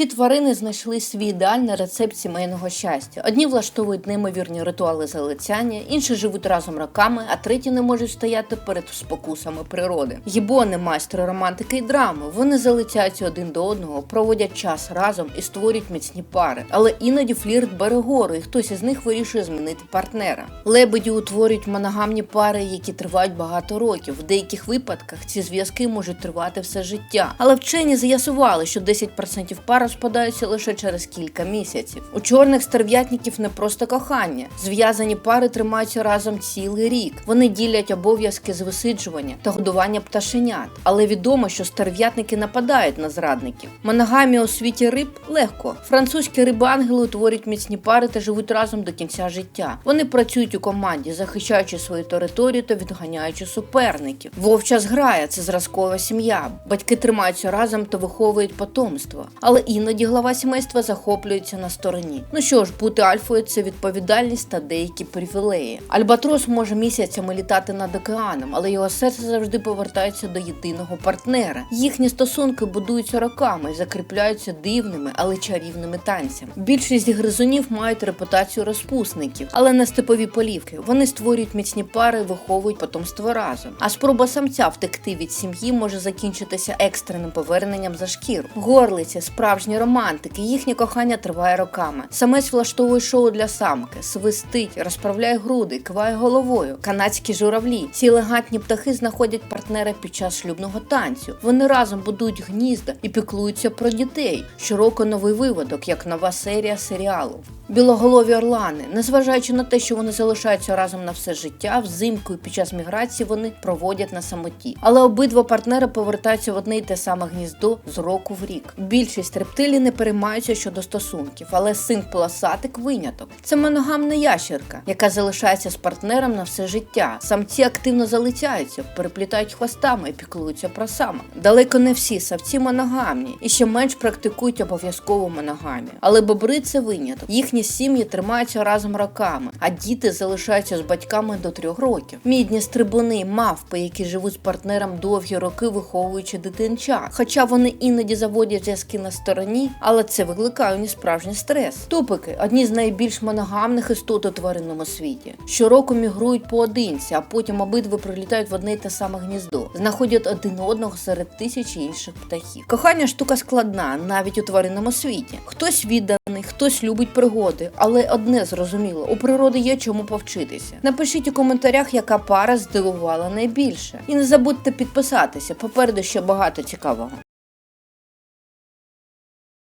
Ці тварини знайшли свій ідеальний рецепт сімейного щастя. Одні влаштовують неймовірні ритуали залицяння, інші живуть разом роками, а треті не можуть стояти перед спокусами природи. Гібони майстри романтики і драми. Вони залицяються один до одного, проводять час разом і створюють міцні пари. Але іноді флірт бере гору, і хтось із них вирішує змінити партнера. Лебеді утворюють моногамні пари, які тривають багато років. В деяких випадках ці зв'язки можуть тривати все життя. Але вчені з'ясували, що 10% пар розпадаються лише через кілька місяців. У чорних стерв'ятників не просто кохання. Зв'язані пари тримаються разом цілий рік. Вони ділять обов'язки з висиджування та годування пташенят. Але відомо, що стерв'ятники нападають на зрадників. Моногамія у світі риб легко. Французькі риби-ангели утворюють міцні пари та живуть разом до кінця життя. Вони працюють у команді, захищаючи свою територію та відганяючи суперників. Вовча зграя це зразкова сім'я. Батьки тримаються разом та виховують потомство. Але іноді глава сімейства захоплюється на стороні. Ну що ж, бути альфою це відповідальність та деякі привілеї. Альбатрос може місяцями літати над океаном, але його серце завжди повертається до єдиного партнера. Їхні стосунки будуються роками і закріпляються дивними, але чарівними танцями. Більшість гризунів мають репутацію розпусників, але не степові полівки. Вони створюють міцні пари, виховують потомство разом. А спроба самця втекти від сім'ї може закінчитися екстреним поверненням за шкіру. Горлиці, справжні романтики, їхнє кохання триває роками. Самець влаштовує шоу для самки, свистить, розправляє груди, киває головою. Канадські журавлі. Ці елегантні птахи знаходять партнера під час шлюбного танцю. Вони разом будують гнізда і піклуються про дітей. Щороку новий виводок, як нова серія серіалу. Білоголові орлани, незважаючи на те, що вони залишаються разом на все життя, взимку і під час міграції вони проводять на самоті. Але обидва партнери повертаються в одне й те саме гніздо з року в рік. Більшість рептилій не переймаються щодо стосунків, але син полосатик виняток. Це моногамна ящерка, яка залишається з партнером на все життя. Самці активно залицяються, переплітають хвостами і піклуються про самок. Далеко не всі савці моногамні і ще менш практикують обов'язкову моногамію. Але бобри це виняток. Їхні сім'ї тримаються разом роками, а діти залишаються з батьками до трьох років. Мідні стрибуни, мавпи, які живуть з партнером довгі роки, виховуючи дитинча. Хоча вони іноді заводять зв'язки на стороні, але це викликає у них справжній стрес. Тупики одні з найбільш моногамних істот у тваринному світі. Щороку мігрують поодинці, а потім обидва прилітають в одне й те саме гніздо, знаходять один одного серед тисяч інших птахів. Кохання штука складна, навіть у тваринному світі. Хтось відданий, хтось любить пригоди, але одне зрозуміло: у природи є чому повчитися. Напишіть у коментарях, яка пара здивувала найбільше. І не забудьте підписатися. Попереду ще багато цікавого.